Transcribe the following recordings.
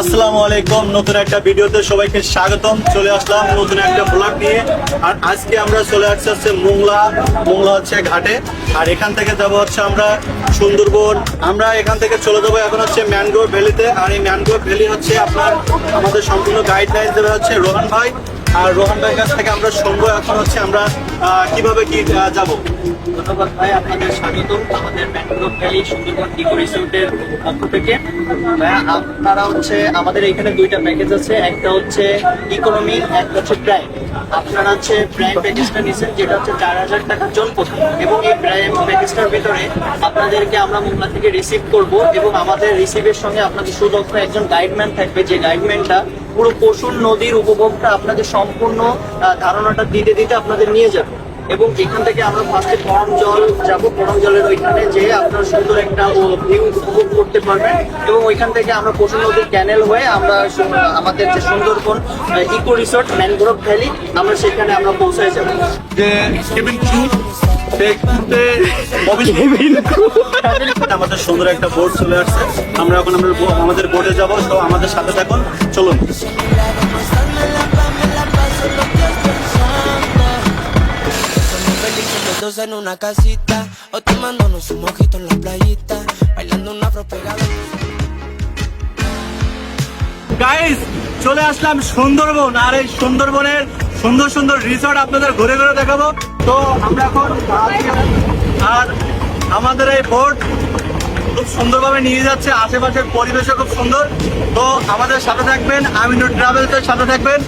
আসসালামু আলাইকুম। নতুন একটা ভিডিওতে সবাইকে স্বাগতম। চলে আসলাম নতুন একটা ব্লগ নিয়ে। আর আজকে আমরা চলে আসছি হচ্ছে মোংলা। মোংলা হচ্ছে ঘাটে। আর এখান থেকে যাব হচ্ছে আমরা সুন্দরবন। আমরা এখান থেকে চলে যাব এখন হচ্ছে ম্যানগ্রোভ ভ্যালিতে। আর এই ম্যানগ্রোভ ভ্যালি হচ্ছে আপনার আমাদের সম্পূর্ণ গাইডলাইন দেবে হচ্ছে রোহান ভাই আর রোহান ভাইয়ের কাছ থেকে আমরা শুনব। এখন হচ্ছে আমরা কীভাবে কি যাব? ধন্যবাদ ভাই, আপনাদের স্বাগতম আমাদের ম্যানগ্রোভ ভ্যালি সুন্দরবন ইকো রিসোর্টের পক্ষ থেকে। আপনারা হচ্ছে, আমাদের এখানে দুইটা প্যাকেজ আছে। একটা হচ্ছে ইকোনমি, একটা হচ্ছে প্রাইম। আপনারা হচ্ছে প্রাইম প্যাকেজটা নিচ্ছেন যেটা হচ্ছে চার হাজার টাকা জন প্রতি এবং এই প্রাইম প্যাকেজটার ভিতরে আপনাদেরকে আমরা মোংলা থেকে রিসিভ করব এবং আমাদের রিসিভের সঙ্গে আপনাদের সুদক্ষ একজন গাইডম্যান থাকবে। যে গাইডম্যানটা পুরো পশুর নদীর উপভোগটা আপনাদের সম্পূর্ণ ধারণাটা দিতে দিতে আপনাদের নিয়ে যাবে। এবং এখান থেকে আমরা ফার্স্টে গরম জল যাব। গরম জলের ওইখানে যে আপনার সুন্দর একটা ভিউ উপভোগ করতে পারবেন। এবং ওইখান থেকে আমরা পশু নদীর ক্যানেল হয়ে আমরা আমাদের যে Sundarban eco resort mangrove valley আমরা সেখানে আমরা পৌঁছায় যাব। আমাদের সুন্দর একটা বোট চলে আসছে। আমরা এখন আমরা আমাদের বোটে যাব তো আমাদের সাথে থাকুন। চলুন। Dos en una casita o tomándonos un mojito en la playita, bailando afro pegado. চলে আসলাম সুন্দরবন আর এই সুন্দরবনের সুন্দর সুন্দর রিসর্ট আপনাদের ঘুরে ঘুরে দেখাবো। তো আমরা এখন আর আমাদের এই বোট খুব সুন্দরভাবে নিয়ে যাচ্ছে। আশেপাশের পরিবেশও খুব সুন্দর। তো আমাদের সাথে থাকবেন, আমিনুর ট্রাভেলসের সাথে থাকবেন।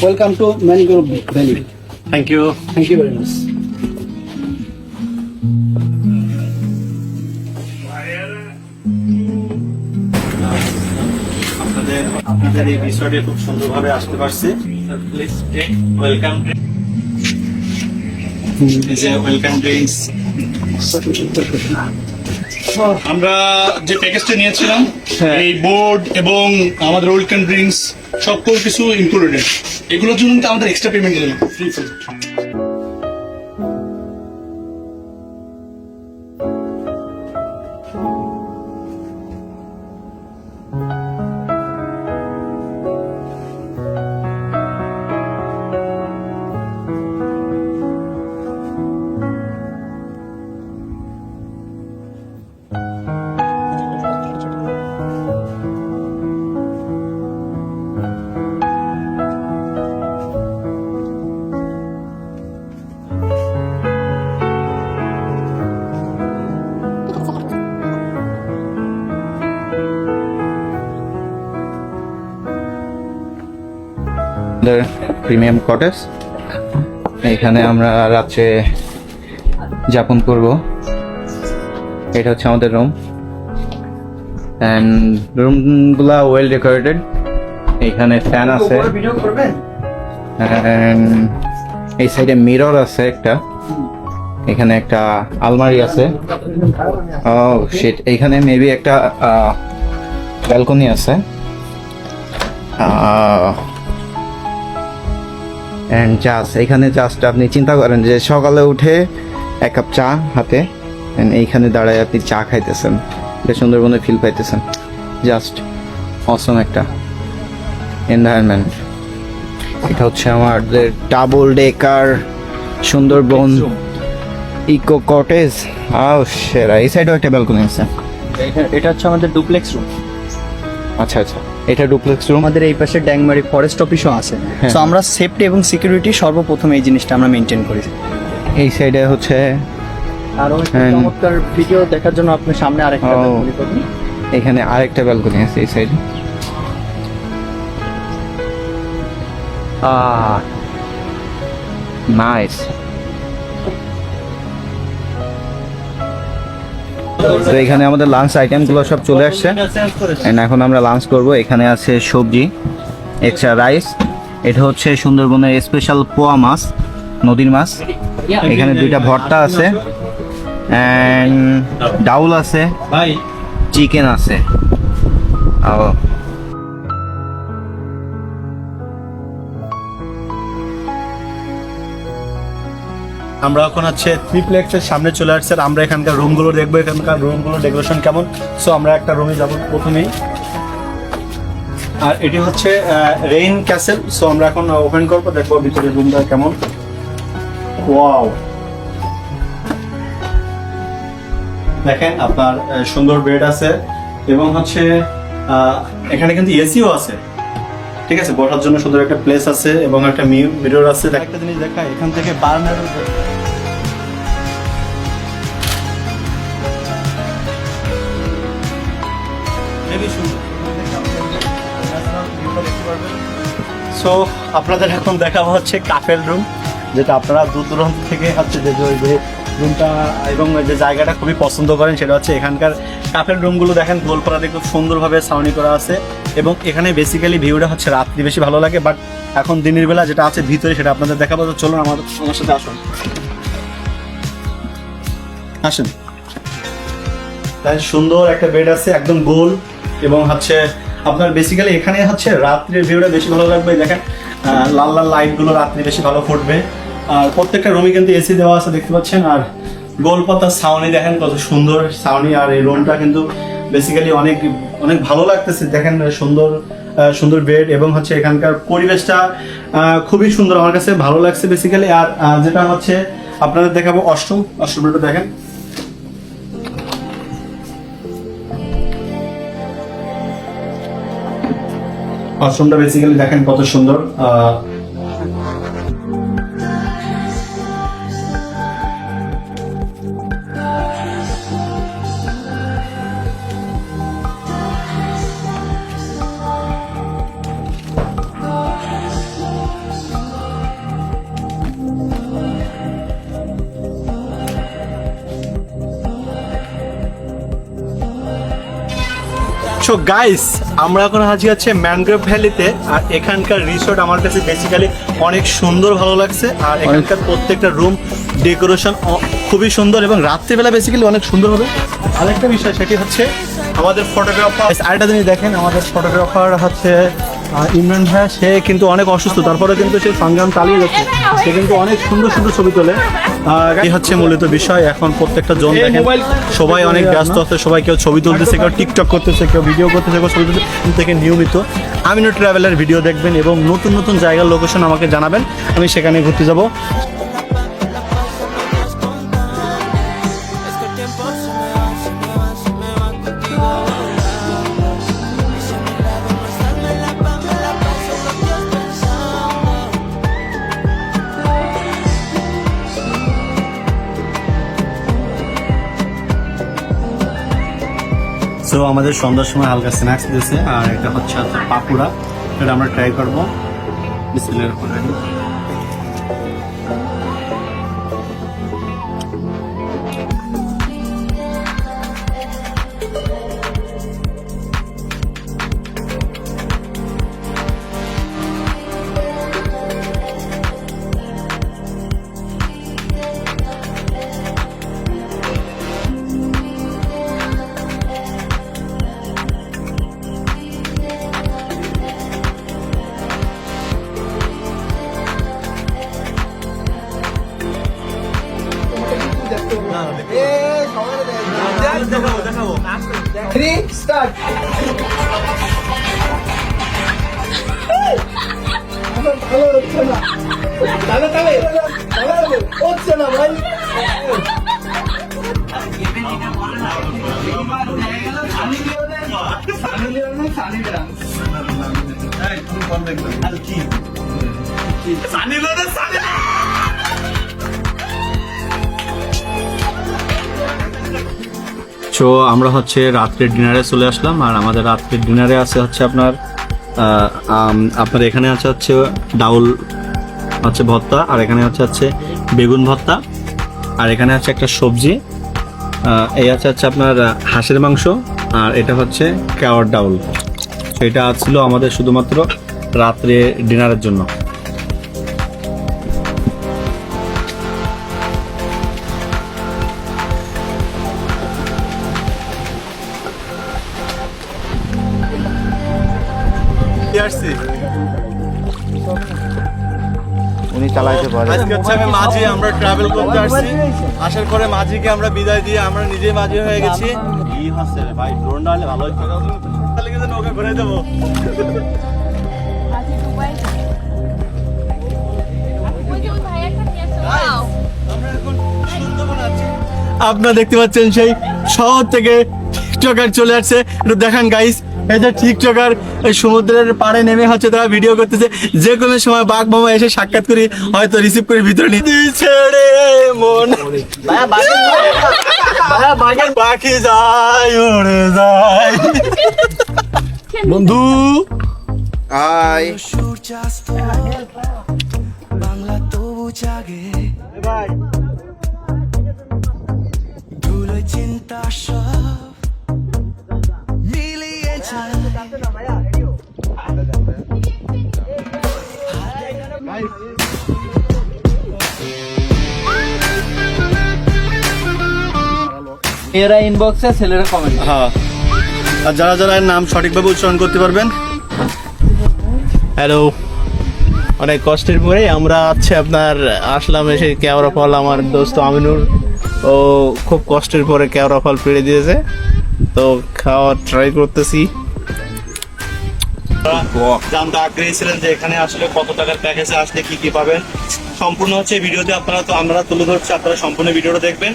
Welcome to Mangrove Valley. Thank you Thank you very much. আপনাদের আপনাদের এই রিসর্টে খুব সুন্দরভাবে আসতে পারছি। ওয়েলকাম যে ওয়েলকাম ড্রিঙ্কস আমরা যে প্যাকেজটা নিয়েছিলাম এই বোর্ড এবং আমাদের ওল্ড ওয়েলকাম ড্রিঙ্কস সকল কিছু ইনক্লুডেড এগুলোর জন্য কিন্তু আমাদের এক্সট্রা পেমেন্ট দিলাম ফ্রি ফুড প্রিমিয়াম কটেজ। এখানে আমরা রাত্রে যাপন করব। এটা হচ্ছে আমাদের রুম। অ্যান্ড রুমগুলা ওয়েল ডেকোরেটেড এখানে ফ্যান আছে। এই সাইডে মিরর আছে একটা। এখানে একটা আলমারি আছে। ও শিট এইখানে মেবি একটা ব্যালকনি আছে। অ্যান্ড জাস্ট এখানে জাস্ট আপনি চিন্তা করেন যে সকালে উঠে এক কাপ চা হাতে অ্যান্ড এইখানে দাঁড়ায় আপনি চা খাইতেছেন। এটা সুন্দরবনে ফিল পাইতেছেন। জাস্ট অসম একটা এনভায়রনমেন্ট এটা হচ্ছে আমাদের double decker Sundarban eco cottage আও সেরা এই সাইডেও একটা ব্যালকনি আছে। এটা হচ্ছে আমাদের ডুপ্লেক্স রুম আচ্ছা আচ্ছা। এটা ডুপ্লেক্স রুম আমাদের এই পাশে ড্যাংমারি ফরেস্ট অফিসও আছে। হ্যাঁ। তো আমরা সেফটি এবং সিকিউরিটি সর্বপ্রথম এই জিনিসটা আমরা মেনটেন করি। এই সাইডে হচ্ছে আরও একটা চমৎকার ভিডিও দেখার জন্য আপনি সামনে আরেকটা Oh. balcony এখানে আরেকটা ব্যালকনি আছে এই সাইডে নাইস তো এখানে আমাদের লাঞ্চ আইটেমগুলো সব চলে আসছে। এন্ড এখন আমরা লাঞ্চ করব। এখানে আছে সবজি এক্সট্রা রাইস এটা হচ্ছে সুন্দরবনের স্পেশাল পোয়া মাছ নদীর মাছ। এখানে দুইটা ভর্তা আছে। অ্যান্ড ডাউল আছে। চিকেন আছে। ও আমরা এখন হচ্ছে ট্রিপ্লেক্সের সামনে চলে আসছে আমরা এখানকার রুমগুলো দেখব, এখানকার রুমগুলো ডেকোরেশন কেমন। সো আমরা একটা রুমে যাব প্রথমেই। আর এটি হচ্ছে রেইন ক্যাসেল সো আমরা এখন ওপেন করব, দেখব ভিতরে রুমটা কেমন। ওয়াও দেখেন, আপনার সুন্দর বেড আছে এবং হচ্ছে এখানে কিন্তু এসিও আছে। ঠিক আছে? বসার জন্য সুন্দর একটা প্লেস আছে এবং একটা মিরর আছে। একটা জিনিস দেখা এখান থেকে বার্নার সো আপনাদের এখন দেখাবো হচ্ছে কাফেল রুম যেটা আপনারা দূর দূরান্ত থেকে হচ্ছে যে যে- রুমটা এবং যে জায়গাটা খুবই পছন্দ করেন, সেটা হচ্ছে এখানকার কাফেল রুমগুলো দেখেন গোলপাড়াতে খুব সুন্দরভাবে সাউনি করা আছে এবং এখানে বেসিক্যালি ভিউটা হচ্ছে রাত্রি বেশি ভালো লাগে বাট এখন দিনের বেলা যেটা আছে ভিতরে সেটা আপনাদের দেখাবো। তো চলুন আমার সাথে আসুন। আসেন। তাই সুন্দর একটা বেড আছে, একদম গোল এবং হচ্ছে আপনার বেসিক্যালি এখানে হচ্ছে রাত্রির ভিউটা বেশি ভালো লাগবে, দেখেন লাল লাল লাইটগুলো রাত্রি বেশি ভালো ফুটবে। আর প্রত্যেকটা রুমে কিন্তু এসি দেওয়া আছে, দেখতে পাচ্ছেন, আর গোলপাতার সাউনি দেখেন কত সুন্দর সাউনি আর এই রুমটা কিন্তু বেসিক্যালি অনেক অনেক ভালো লাগতেছে, দেখেন, সুন্দর সুন্দর বেড এবং হচ্ছে এখানকার পরিবেশটা খুবই সুন্দর, আমার কাছে ভালো লাগছে বেসিক্যালি আর যেটা হচ্ছে, আপনাদের দেখাবো অষ্টম অষ্টম দেখেন। আশ্রমটা বেসিক্যালি দেখেন কত সুন্দর সো গাইস আমরা এখন হাজি আছে ম্যানগ্রোভ ভ্যালিতে আর এখানকার রিসোর্ট আমার কাছে বেসিক্যালি অনেক সুন্দর ভালো লাগছে আর এখানকার প্রত্যেকটা রুম ডেকোরেশন খুবই সুন্দর এবং রাত্রিবেলা বেসিক্যালি অনেক সুন্দর হবে। আরেকটা বিষয় সেটি হচ্ছে আমাদের ফটোগ্রাফার আরেকটা জিনিস দেখেন আমাদের ফটোগ্রাফার হচ্ছে ইমরান ভাইয়া সে কিন্তু অনেক অসুস্থ তারপরে কিন্তু সে সংগ্রাম চালিয়ে যাচ্ছে। সে কিন্তু অনেক সুন্দর সুন্দর ছবি তোলে। এই হচ্ছে মূলত বিষয়। এখন প্রত্যেকটা জন দেখেন সবাই অনেক ব্যস্ত আছে সবাই কেউ ছবি তুলতেছে কেউ টিকটক করতেছে কেউ ভিডিও করতেছে কেউ ছবি তুলতেছে। থেকে নিয়মিত আমিনো ট্রাভেলের ভিডিও দেখবেন এবং নতুন নতুন জায়গার লোকেশন আমাকে জানাবেন। আমি সেখানে ঘুরতে যাব। সো আমাদের সন্ধ্যার সময় হালকা স্ন্যাক্স দিয়েছে, আর এটা হচ্ছে পাকুড়া এটা আমরা ট্রাই করব বিসমিল্লাহির রহমানির রহিম। থ্রি স্টার্ট ভালো হচ্ছে না দাদা তাহলে দাদা হচ্ছে না ভাই সানি লোনে সানি সো আমরা হচ্ছে রাত্রের ডিনারে চলে আসলাম, আর আমাদের রাত্রের ডিনারে আছে হচ্ছে আপনার আপনার এখানে আছে হচ্ছে ডাউল হচ্ছে ভর্তা, আর এখানে হচ্ছে হচ্ছে বেগুন ভর্তা, আর এখানে আছে একটা সবজি এই আছে হচ্ছে আপনার হাঁসের মাংস, আর এটা হচ্ছে কেওয়ার ডাউল। এটা ছিল আমাদের শুধুমাত্র রাত্রে ডিনারের জন্য। আসছি। উনি চালাইতে পারে। আজকে হচ্ছে আমি মাঝি আমরা ট্রাভেল করতে আসছি। আসার পরে মাঝিকে আমরা বিদায় দিয়ে আমরা নিজেই মাঝি হয়ে গেছি। কি রে ভাই? ড্রোনটা হলে ভালো হতো তাহলে কিন্তু নৌকা ঘুরে দেবো আমরা এখন সুন্দরবন আছি আপনারা দেখতে পাচ্ছেন সেই শহর থেকে টিকটকার চলে আসছে। একটু দেখান গাইস এই যে টিকটকার এই সমুদ্রের পাড়ে নেমে হচ্ছে তারা ভিডিও করতেছে। যে কোনো সময় বাঘ মামা এসে সাক্ষাৎ করি হয়তো রিসিভ করে ভিতরে নিয়ে ছেড়ে মন। পাখি যায় উড়ে যায় বন্ধু আয় সূর্যাস্ত বাংলা তবু জাগে ধুলো চিন্তা সব মেয়েরা ইনবক্সে ছেলেরা কমেন্ট হ্যাঁ। আর যারা যারা এর নাম সঠিকভাবে উচ্চারণ করতে পারবেন। হ্যালো অনেক কষ্টের পরে আমরা আছে আপনার, আসলাম এসে কেওড়া ফল আমার দোস্ত আমিনুর। ও খুব কষ্টের পরে কেওড়া ফল পেড়ে দিয়েছে। তো খাওয়া ট্রাই করতেছি। জানতে আগ্রহী ছিলেন যে এখানে আসলে কত টাকার প্যাকেজে আসলে কি কি পাবেন। সম্পূর্ণ হচ্ছে ভিডিওতে আপনারা তো আমরা তুলে ধরছি, আপনারা সম্পূর্ণ ভিডিওটা দেখবেন।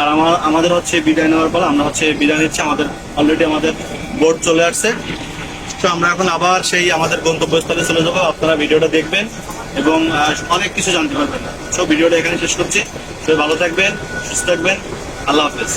আর আমার, আমাদের হচ্ছে বিদায় নেওয়ার পর আমরা হচ্ছে বিদায় নিচ্ছি, আমাদের অলরেডি আমাদের বোর্ড চলে আসছে। তো আমরা এখন আবার সেই আমাদের গন্তব্যস্থলে চলে যাব, আপনারা ভিডিওটা দেখবেন এবং অনেক কিছু জানতে পারবেন। সব ভিডিওটা এখানে শেষ করছি। সবাই ভালো থাকবেন, সুস্থ থাকবেন। আল্লাহ হাফেজ।